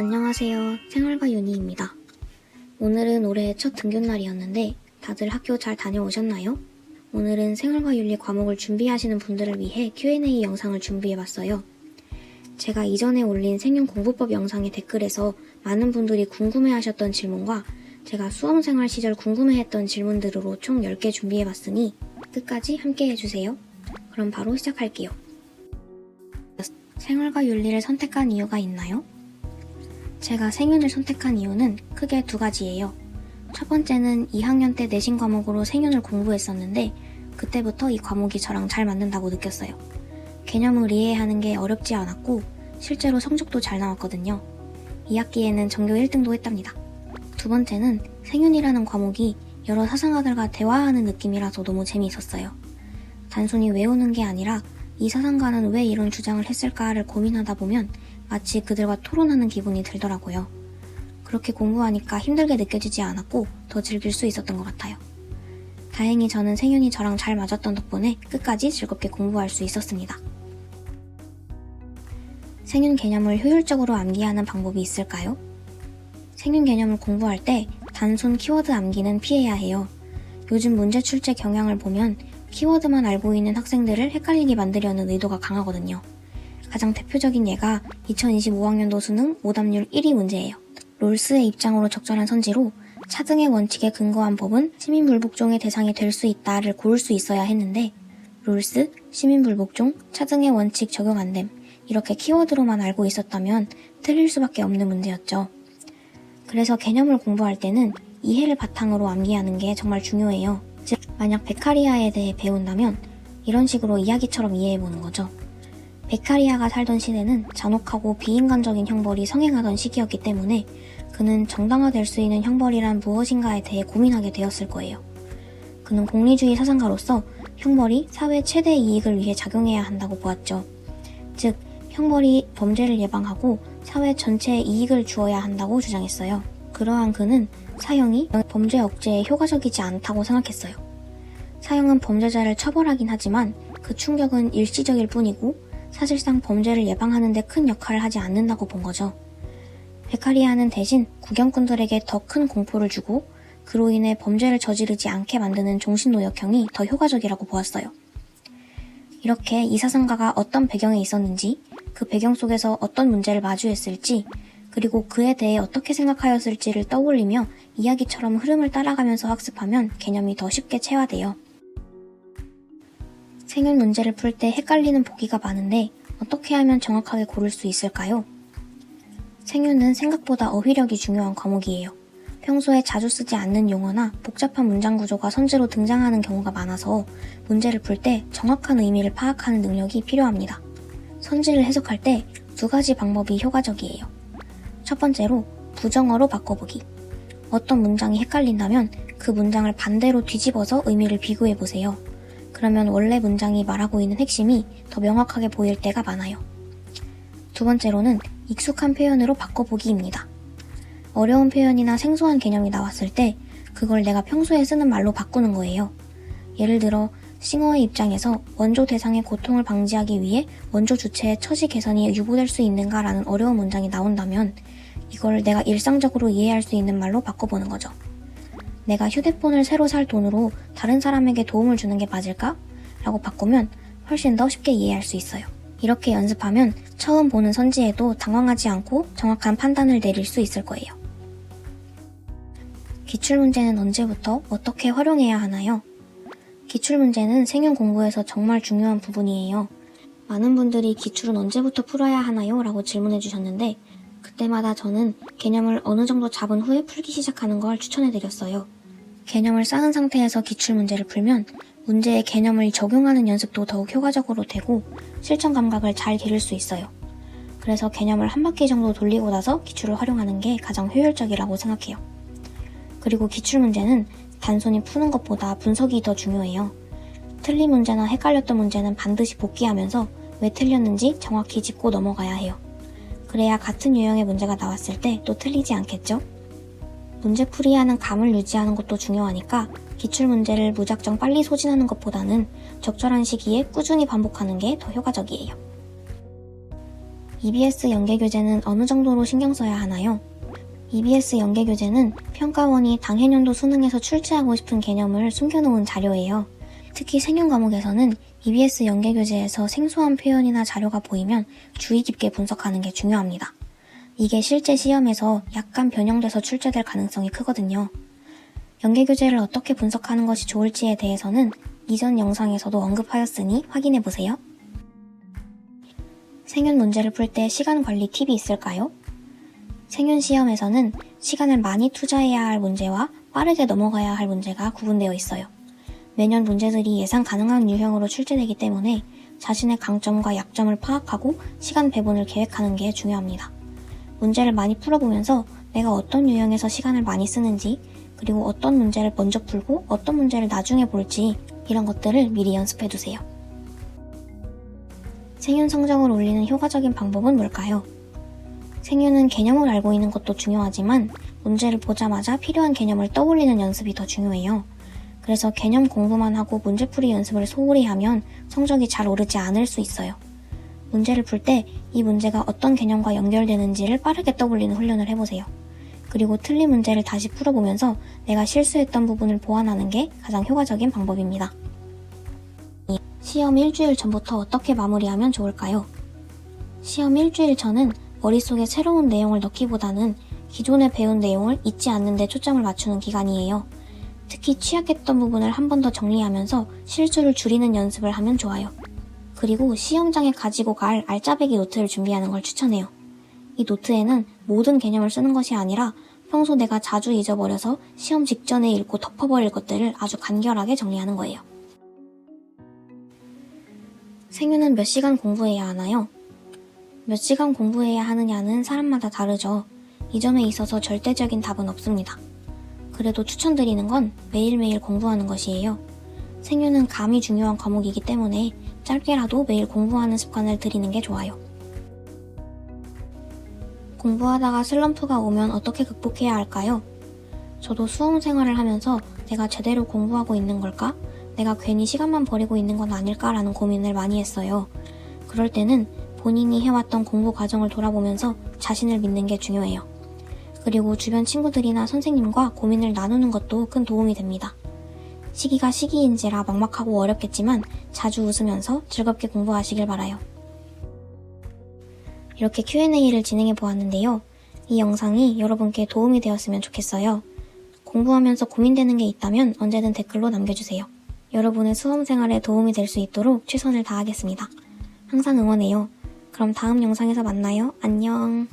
안녕하세요. 생활과 윤희입니다. 오늘은 올해 첫 등교날이었는데 다들 학교 잘 다녀오셨나요? 오늘은 생활과 윤리 과목을 준비하시는 분들을 위해 Q&A 영상을 준비해봤어요. 제가 이전에 올린 생윤 공부법 영상의 댓글에서 많은 분들이 궁금해하셨던 질문과 제가 수험생활 시절 궁금해했던 질문들으로 총 10개 준비해봤으니 끝까지 함께 해주세요. 그럼 바로 시작할게요. 생활과 윤리를 선택한 이유가 있나요? 제가 생윤을 선택한 이유는 크게 두 가지예요. 첫 번째는 2학년 때 내신 과목으로 생윤을 공부했었는데 그때부터 이 과목이 저랑 잘 맞는다고 느꼈어요. 개념을 이해하는 게 어렵지 않았고 실제로 성적도 잘 나왔거든요. 2학기에는 전교 1등도 했답니다. 두 번째는 생윤이라는 과목이 여러 사상가들과 대화하는 느낌이라서 너무 재미있었어요. 단순히 외우는 게 아니라 이 사상가는 왜 이런 주장을 했을까를 고민하다 보면 마치 그들과 토론하는 기분이 들더라고요. 그렇게 공부하니까 힘들게 느껴지지 않았고 더 즐길 수 있었던 것 같아요. 다행히 저는 생윤이 저랑 잘 맞았던 덕분에 끝까지 즐겁게 공부할 수 있었습니다. 생윤 개념을 효율적으로 암기하는 방법이 있을까요? 생윤 개념을 공부할 때 단순 키워드 암기는 피해야 해요. 요즘 문제 출제 경향을 보면 키워드만 알고 있는 학생들을 헷갈리게 만들려는 의도가 강하거든요. 가장 대표적인 예가 2025학년도 수능 오답률 1위 문제예요. 롤스의 입장으로 적절한 선지로 차등의 원칙에 근거한 법은 시민불복종의 대상이 될 수 있다를 고를 수 있어야 했는데 롤스, 시민불복종, 차등의 원칙 적용 안 됨. 이렇게 키워드로만 알고 있었다면 틀릴 수밖에 없는 문제였죠. 그래서 개념을 공부할 때는 이해를 바탕으로 암기하는 게 정말 중요해요. 즉, 만약 베카리아에 대해 배운다면 이런 식으로 이야기처럼 이해해보는 거죠. 베카리아가 살던 시대는 잔혹하고 비인간적인 형벌이 성행하던 시기였기 때문에 그는 정당화될 수 있는 형벌이란 무엇인가에 대해 고민하게 되었을 거예요. 그는 공리주의 사상가로서 형벌이 사회 최대 이익을 위해 작용해야 한다고 보았죠. 즉, 형벌이 범죄를 예방하고 사회 전체에 이익을 주어야 한다고 주장했어요. 그러한 그는 사형이 범죄 억제에 효과적이지 않다고 생각했어요. 사형은 범죄자를 처벌하긴 하지만 그 충격은 일시적일 뿐이고 사실상 범죄를 예방하는 데 큰 역할을 하지 않는다고 본 거죠. 베카리아는 대신 구경꾼들에게 더 큰 공포를 주고 그로 인해 범죄를 저지르지 않게 만드는 종신노역형이 더 효과적이라고 보았어요. 이렇게 이 사상가가 어떤 배경에 있었는지, 그 배경 속에서 어떤 문제를 마주했을지, 그리고 그에 대해 어떻게 생각하였을지를 떠올리며 이야기처럼 흐름을 따라가면서 학습하면 개념이 더 쉽게 체화돼요. 생일 문제를 풀 때 헷갈리는 보기가 많은데 어떻게 하면 정확하게 고를 수 있을까요? 생유는 생각보다 어휘력이 중요한 과목이에요. 평소에 자주 쓰지 않는 용어나 복잡한 문장 구조가 선지로 등장하는 경우가 많아서 문제를 풀 때 정확한 의미를 파악하는 능력이 필요합니다. 선지를 해석할 때 두 가지 방법이 효과적이에요. 첫 번째로 부정어로 바꿔보기. 어떤 문장이 헷갈린다면 그 문장을 반대로 뒤집어서 의미를 비교해 보세요. 그러면 원래 문장이 말하고 있는 핵심이 더 명확하게 보일 때가 많아요. 두 번째로는 익숙한 표현으로 바꿔보기입니다. 어려운 표현이나 생소한 개념이 나왔을 때 그걸 내가 평소에 쓰는 말로 바꾸는 거예요. 예를 들어 싱어의 입장에서 원조 대상의 고통을 방지하기 위해 원조 주체의 처지 개선이 유보될 수 있는가라는 어려운 문장이 나온다면 이걸 내가 일상적으로 이해할 수 있는 말로 바꿔보는 거죠. 내가 휴대폰을 새로 살 돈으로 다른 사람에게 도움을 주는 게 맞을까? 라고 바꾸면 훨씬 더 쉽게 이해할 수 있어요. 이렇게 연습하면 처음 보는 선지에도 당황하지 않고 정확한 판단을 내릴 수 있을 거예요. 기출문제는 언제부터 어떻게 활용해야 하나요? 기출문제는 생윤 공부에서 정말 중요한 부분이에요. 많은 분들이 기출은 언제부터 풀어야 하나요? 라고 질문해 주셨는데 그때마다 저는 개념을 어느 정도 잡은 후에 풀기 시작하는 걸 추천해 드렸어요. 개념을 쌓은 상태에서 기출 문제를 풀면 문제의 개념을 적용하는 연습도 더욱 효과적으로 되고 실전 감각을 잘 기를 수 있어요. 그래서 개념을 한 바퀴 정도 돌리고 나서 기출을 활용하는 게 가장 효율적이라고 생각해요. 그리고 기출 문제는 단순히 푸는 것보다 분석이 더 중요해요. 틀린 문제나 헷갈렸던 문제는 반드시 복기하면서 왜 틀렸는지 정확히 짚고 넘어가야 해요. 그래야 같은 유형의 문제가 나왔을 때 또 틀리지 않겠죠? 문제풀이하는 감을 유지하는 것도 중요하니까 기출 문제를 무작정 빨리 소진하는 것보다는 적절한 시기에 꾸준히 반복하는 게 더 효과적이에요. EBS 연계 교재는 어느 정도로 신경 써야 하나요? EBS 연계 교재는 평가원이 당해년도 수능에서 출제하고 싶은 개념을 숨겨놓은 자료예요. 특히 생윤 과목에서는 EBS 연계 교재에서 생소한 표현이나 자료가 보이면 주의 깊게 분석하는 게 중요합니다. 이게 실제 시험에서 약간 변형돼서 출제될 가능성이 크거든요. 연계 교재를 어떻게 분석하는 것이 좋을지에 대해서는 이전 영상에서도 언급하였으니 확인해 보세요. 생윤 문제를 풀 때 시간 관리 팁이 있을까요? 생윤 시험에서는 시간을 많이 투자해야 할 문제와 빠르게 넘어가야 할 문제가 구분되어 있어요. 매년 문제들이 예상 가능한 유형으로 출제되기 때문에 자신의 강점과 약점을 파악하고 시간 배분을 계획하는 게 중요합니다. 문제를 많이 풀어보면서 내가 어떤 유형에서 시간을 많이 쓰는지, 그리고 어떤 문제를 먼저 풀고 어떤 문제를 나중에 볼지 이런 것들을 미리 연습해 두세요. 생윤 성적을 올리는 효과적인 방법은 뭘까요? 생윤은 개념을 알고 있는 것도 중요하지만 문제를 보자마자 필요한 개념을 떠올리는 연습이 더 중요해요. 그래서 개념 공부만 하고 문제풀이 연습을 소홀히 하면 성적이 잘 오르지 않을 수 있어요. 문제를 풀 때 이 문제가 어떤 개념과 연결되는지를 빠르게 떠올리는 훈련을 해보세요. 그리고 틀린 문제를 다시 풀어보면서 내가 실수했던 부분을 보완하는 게 가장 효과적인 방법입니다. 시험 일주일 전부터 어떻게 마무리하면 좋을까요? 시험 일주일 전은 머릿속에 새로운 내용을 넣기보다는 기존에 배운 내용을 잊지 않는 데 초점을 맞추는 기간이에요. 특히 취약했던 부분을 한 번 더 정리하면서 실수를 줄이는 연습을 하면 좋아요. 그리고 시험장에 가지고 갈 알짜배기 노트를 준비하는 걸 추천해요. 이 노트에는 모든 개념을 쓰는 것이 아니라 평소 내가 자주 잊어버려서 시험 직전에 읽고 덮어버릴 것들을 아주 간결하게 정리하는 거예요. 생유는 몇 시간 공부해야 하나요? 몇 시간 공부해야 하느냐는 사람마다 다르죠. 이 점에 있어서 절대적인 답은 없습니다. 그래도 추천드리는 건 매일매일 공부하는 것이에요. 생유는 감이 중요한 과목이기 때문에 짧게라도 매일 공부하는 습관을 들이는 게 좋아요. 공부하다가 슬럼프가 오면 어떻게 극복해야 할까요? 저도 수험 생활을 하면서 내가 제대로 공부하고 있는 걸까? 내가 괜히 시간만 버리고 있는 건 아닐까라는 고민을 많이 했어요. 그럴 때는 본인이 해왔던 공부 과정을 돌아보면서 자신을 믿는 게 중요해요. 그리고 주변 친구들이나 선생님과 고민을 나누는 것도 큰 도움이 됩니다. 시기가 시기인지라 막막하고 어렵겠지만 자주 웃으면서 즐겁게 공부하시길 바라요. 이렇게 Q&A를 진행해 보았는데요. 이 영상이 여러분께 도움이 되었으면 좋겠어요. 공부하면서 고민되는 게 있다면 언제든 댓글로 남겨주세요. 여러분의 수험 생활에 도움이 될 수 있도록 최선을 다하겠습니다. 항상 응원해요. 그럼 다음 영상에서 만나요. 안녕.